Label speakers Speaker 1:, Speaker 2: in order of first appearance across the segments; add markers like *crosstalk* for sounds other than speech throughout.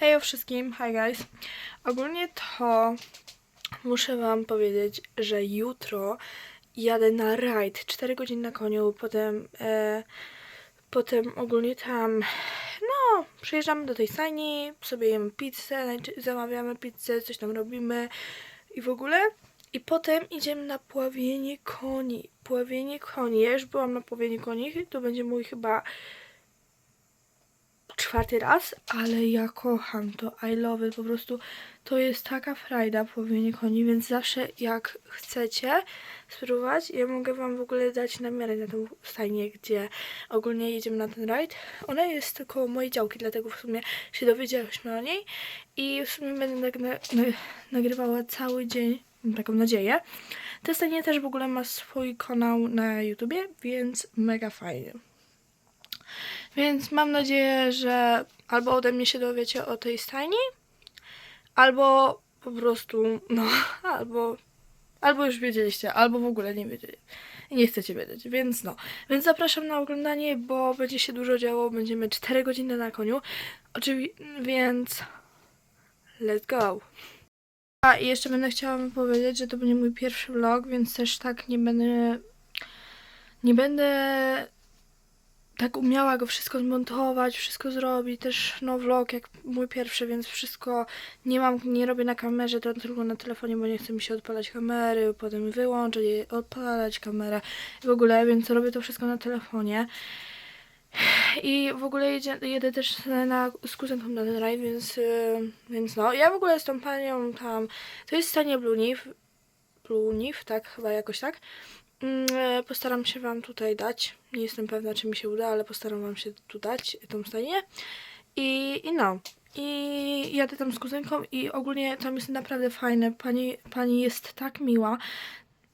Speaker 1: Hej wszystkim, hi guys. Ogólnie to muszę wam powiedzieć, że jutro jadę na rajd, 4 godziny na koniu, potem e, potem ogólnie tam no, przyjeżdżamy do tej stajni, sobie jemy pizzę, zamawiamy pizzę, coś tam robimy i w ogóle. I potem idziemy na pławienie koni. Pławienie koni. Ja już byłam na pławieniu koni, to będzie mój chyba czwarty raz, ale ja kocham to, I love it, po prostu to jest taka frajda płowienie koni, więc zawsze jak chcecie spróbować, ja mogę wam w ogóle dać namiary na tą stajnię, gdzie ogólnie jedziemy na ten rajd. Ona jest koło mojej działki, dlatego w sumie się dowiedziałyśmy o niej i w sumie będę nagry- na- nagrywała cały dzień, mam taką nadzieję. Ta stajnia też w ogóle ma swój kanał na YouTubie, więc mega fajnie. Więc mam nadzieję, że albo ode mnie się dowiecie o tej stajni, albo po prostu, no, *laughs* albo, albo już wiedzieliście, albo w ogóle nie wiedzieli. I nie chcecie wiedzieć, więc no. Więc zapraszam na oglądanie, bo będzie się dużo działo, będziemy 4 godziny na koniu. Oczywiście, więc let's go. A i jeszcze będę chciała powiedzieć, że to będzie mój pierwszy vlog, więc też tak nie będę nie będę tak umiała go wszystko zmontować, wszystko zrobić, też no vlog jak mój pierwszy, więc wszystko nie mam, nie robię na kamerze, to tylko na telefonie, bo nie chce mi się odpalać kamery, potem wyłączyć, odpalać kamerę w ogóle, więc robię to wszystko na telefonie. I w ogóle jedzie, jedę też na, z kuzynką na ten rajd, więc, yy, więc no. Ja w ogóle z tą panią tam, to jest stanie Blue Leaf, tak, chyba jakoś tak. Mm, e, Postaram się Wam tutaj dać. Nie jestem pewna, czy mi się uda, ale postaram Wam się tu dać tą stanię. I, I no. I jadę tam z kuzynką i ogólnie tam jest naprawdę fajne. Pani, pani jest tak miła.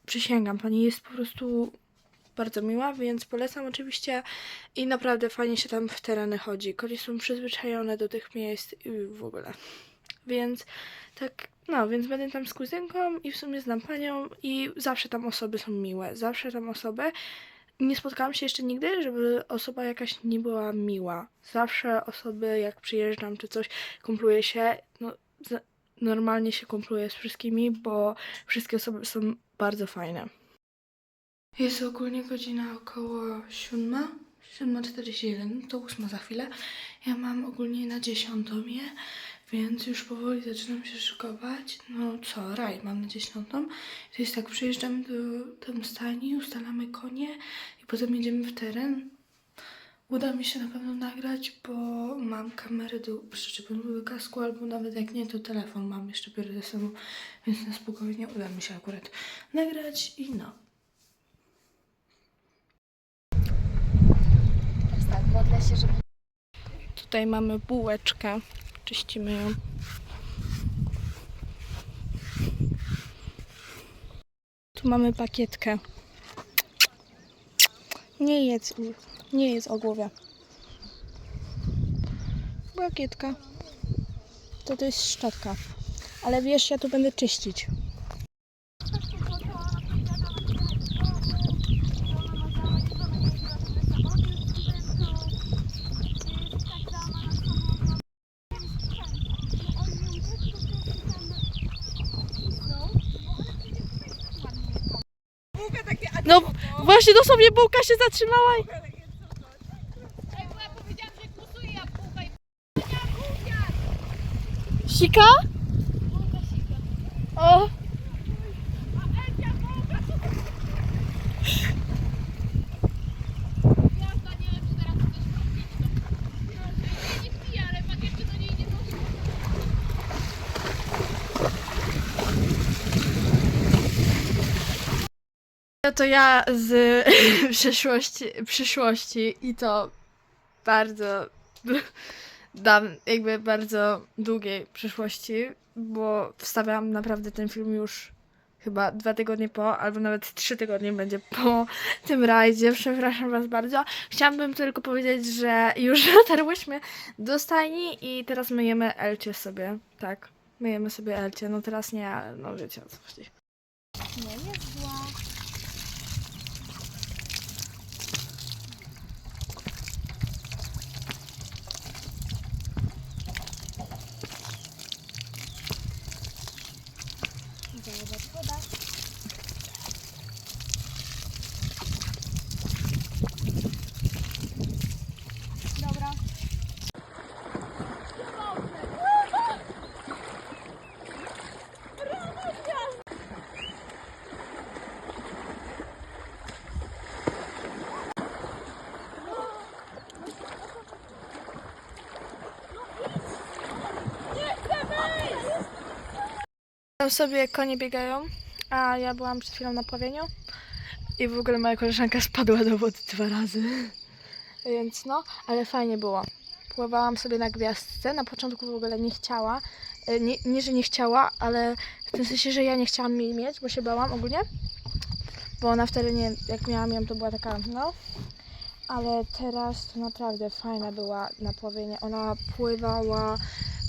Speaker 1: Przysięgam, pani jest po prostu bardzo miła, więc polecam oczywiście. I naprawdę fajnie się tam w tereny chodzi. Konie są przyzwyczajone do tych miejsc i w ogóle. Więc tak, no, więc będę tam z kuzynką i w sumie znam panią i zawsze tam osoby są miłe. Zawsze tam osoby. Nie spotkałam się jeszcze nigdy, żeby osoba jakaś nie była miła. Zawsze osoby, jak przyjeżdżam czy coś, kumpluję się, no, normalnie się kumpluję z wszystkimi, bo wszystkie osoby są bardzo fajne. Jest ogólnie godzina około 7, 7.41, to 8 za chwilę. Ja mam ogólnie na 10 je, więc już powoli zaczynam się szykować. No co, raj, mam na 10. To jest tak, przyjeżdżamy do tam stajni, ustalamy konie i potem jedziemy w teren. Uda mi się na pewno nagrać, bo mam kamerę do przyczepioną do kasku, albo nawet jak nie, to telefon mam jeszcze biorę ze sobą, więc na spokojnie uda mi się akurat nagrać i no.
Speaker 2: Teraz tak, modlę się, żeby
Speaker 1: Tutaj mamy bułeczkę. Czyścimy ją. Tu mamy pakietkę. Nie jedz, nie jedz o głowie. Bakietka. To to jest szczotka. Ale wiesz, ja tu będę czyścić. No właśnie dosłownie bułka się zatrzymała i... Sika? O! To ja z *laughs* przyszłości, przyszłości i to bardzo dam jakby bardzo długiej przyszłości, bo wstawiam naprawdę ten film już chyba dwa tygodnie po, albo nawet trzy tygodnie będzie po *laughs* tym rajdzie. Przepraszam Was bardzo. Chciałabym tylko powiedzieć, że już *laughs* dotarłyśmy do stajni i teraz myjemy Elcie sobie. Tak, myjemy sobie Elcie. No teraz nie, ale no wiecie o co chodzi.
Speaker 2: nie jest zła.
Speaker 1: Tam sobie konie biegają, a ja byłam przed chwilą na pławieniu i w ogóle moja koleżanka spadła do wody dwa razy. *laughs* Więc no, ale fajnie było. Pływałam sobie na gwiazdce. Na początku w ogóle nie chciała. E, Nie, nie, że nie chciała, ale w tym sensie, że ja nie chciałam jej mieć, bo się bałam ogólnie. Bo ona wtedy nie, jak miałam ją, to była taka, no. Ale teraz to naprawdę fajna była na pławienie. Ona pływała,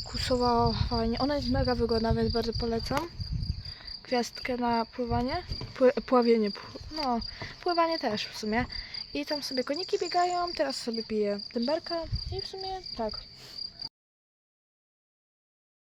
Speaker 1: kursowała fajnie. Ona jest mega wygodna, więc bardzo polecam. Gwiazdkę na pływanie. Pły, pławienie, pł- no, pływanie też w sumie. I tam sobie koniki biegają, teraz sobie piję dęberka i w sumie tak.